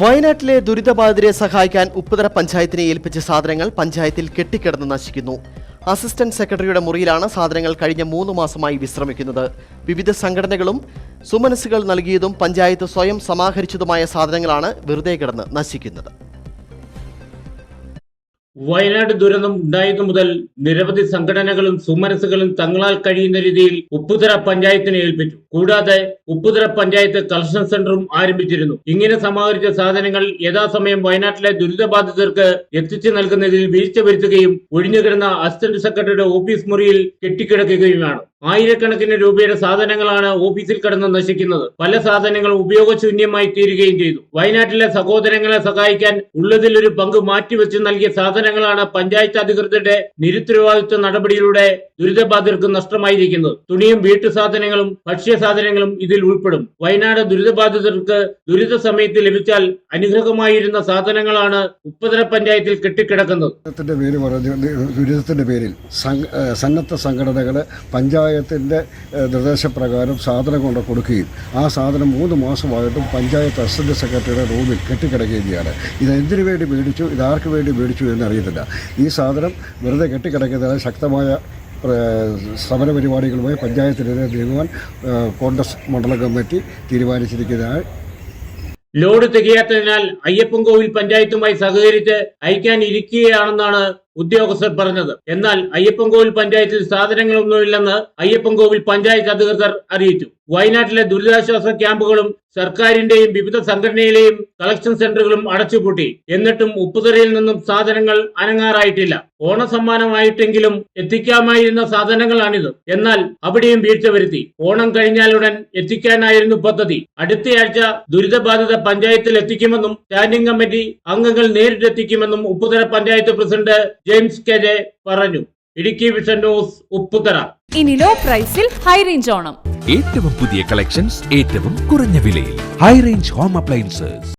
വയനാട്ടിലെ ദുരിതബാധിതരെ സഹായിക്കാൻ ഉപ്പുതറ പഞ്ചായത്തിനെ ഏൽപ്പിച്ച സാധനങ്ങൾ പഞ്ചായത്തിൽ കെട്ടിക്കിടന്ന് നശിക്കുന്നു. അസിസ്റ്റന്റ് സെക്രട്ടറിയുടെ മുറിയിലാണ് സാധനങ്ങൾ കഴിഞ്ഞ മൂന്ന് മാസമായി വിശ്രമിക്കുന്നത്. വിവിധ സംഘടനകളും സുമനസ്സുകൾ നൽകിയതും പഞ്ചായത്ത് സ്വയം സമാഹരിച്ചതുമായ സാധനങ്ങളാണ് വെറുതെ കിടന്ന് നശിക്കുന്നത്. വയനാട് ദുരന്തം ഉണ്ടായതു മുതൽ നിരവധി സംഘടനകളും സുമനസുകളും തങ്ങളാൽ കഴിയുന്ന രീതിയിൽ ഉപ്പുതറ പഞ്ചായത്തിനെ ഏൽപ്പിച്ചു. കൂടാതെ ഉപ്പുതറ പഞ്ചായത്ത് കളക്ഷൻ സെന്ററും ആരംഭിച്ചിരുന്നു. ഇങ്ങനെ സമാഹരിച്ച സാധനങ്ങൾ യഥാസമയം വയനാട്ടിലെ ദുരിതബാധിതർക്ക് എത്തിച്ചു നൽകുന്നതിൽ വീഴ്ച വരുത്തുകയും ഒഴിഞ്ഞുകിടന്ന അസിസ്റ്റന്റ് സെക്രട്ടറിയുടെ ഓഫീസ് മുറിയിൽ കെട്ടിക്കിടക്കുകയുമാണ്. ആയിരക്കണക്കിന് രൂപയുടെ സാധനങ്ങളാണ് ഓഫീസിൽ കടന്ന് നശിക്കുന്നത്. പല സാധനങ്ങളും ഉപയോഗശൂന്യമായി തീരുകയും ചെയ്തു. വയനാട്ടിലെ സഹോദരങ്ങളെ സഹായിക്കാൻ ഉള്ളതിൽ ഒരു പങ്ക് മാറ്റിവെച്ച് നൽകിയ സാധനങ്ങളാണ് പഞ്ചായത്ത് അധികൃതരുടെ നിരുത്തരവാദിത്വ നടപടിയിലൂടെ ദുരിതബാധിതർക്ക് നഷ്ടമായിരിക്കുന്നത്. തുണിയും വീട്ടു സാധനങ്ങളും ഭക്ഷ്യ സാധനങ്ങളും ഇതിൽ ഉൾപ്പെടും. വയനാട് ദുരിതബാധിതർക്ക് ദുരിത സമയത്ത് ലഭിച്ചാൽ അനുഗ്രഹമായിരുന്ന സാധനങ്ങളാണ് ഉപ്പതര പഞ്ചായത്തിൽ കെട്ടിക്കിടക്കുന്നത്. ദുരിതത്തിന്റെ പേരിൽ സന്നദ്ധ സംഘടനകൾ സംഘടനകൾ പഞ്ചായത്തിന്റെ നിർദ്ദേശപ്രകാരം സാധനം കൊണ്ട് കൊടുക്കുകയും ആ സാധനം മൂന്ന് മാസമായിട്ടും പഞ്ചായത്ത് അസിസ്റ്റന്റ് സെക്രട്ടറിയുടെ റൂമിൽ കെട്ടിക്കിടക്കുകയും ചെയ്യാണ് ഇത് എന്തിനു വേണ്ടി മേടിച്ചു? ഇതാർക്ക് വേണ്ടി മേടിച്ചു എന്നറിയത്തില്ല. ഈ സാധനം വെറുതെ കെട്ടിക്കിടക്കുന്നതിന് ശക്തമായ സമര പരിപാടികളുമായി പഞ്ചായത്തിനെതിരെ നീങ്ങുവാൻ കോൺഗ്രസ് മണ്ഡലം കമ്മിറ്റി തീരുമാനിച്ചിരിക്കുന്നതായി ലോഡ് തികയാത്തതിനാൽ അയ്യപ്പൻകോവിൽ പഞ്ചായത്തുമായി സഹകരിച്ച് അയക്കാൻ ഇരിക്കുകയാണെന്നാണ് ഉദ്യോഗസ്ഥർ പറഞ്ഞത്. എന്നാൽ അയ്യപ്പൻകോവിൽ പഞ്ചായത്തിൽ സാധനങ്ങളൊന്നുമില്ലെന്ന് അയ്യപ്പൻകോവിൽ പഞ്ചായത്ത് അധികൃതർ അറിയിച്ചു. വയനാട്ടിലെ ദുരിതാശ്വാസ ക്യാമ്പുകളും സർക്കാരിന്റെയും വിവിധ സംഘടനയിലെയും കളക്ഷൻ സെന്ററുകളും അടച്ചുപൂട്ടി. എന്നിട്ടും ഉപ്പുതറയിൽ നിന്നും സാധനങ്ങൾ അനങ്ങാറായിട്ടില്ല. ഓണസമ്മാനമായിട്ടെങ്കിലും എത്തിക്കാമായിരുന്ന സാധനങ്ങളാണിത്. എന്നാൽ അവിടെയും വീഴ്ച വരുത്തി. ഓണം കഴിഞ്ഞാലുടൻ എത്തിക്കാനായിരുന്നു പദ്ധതി. അടുത്തയാഴ്ച ദുരിതബാധിത പഞ്ചായത്തിൽ എത്തിക്കുമെന്നും സ്റ്റാൻഡിംഗ് കമ്മിറ്റി അംഗങ്ങൾ നേരിട്ടെത്തിക്കുമെന്നും Upputhara panchayat president James K J പറഞ്ഞു. Idukki vision news Upputhara. ഇനി ലോ പ്രൈസിൽ ഹൈ റേഞ്ച് ഓണം. ഏറ്റവും പുതിയ കളക്ഷൻസ് ഏറ്റവും കുറഞ്ഞ വിലയിൽ. High range home appliances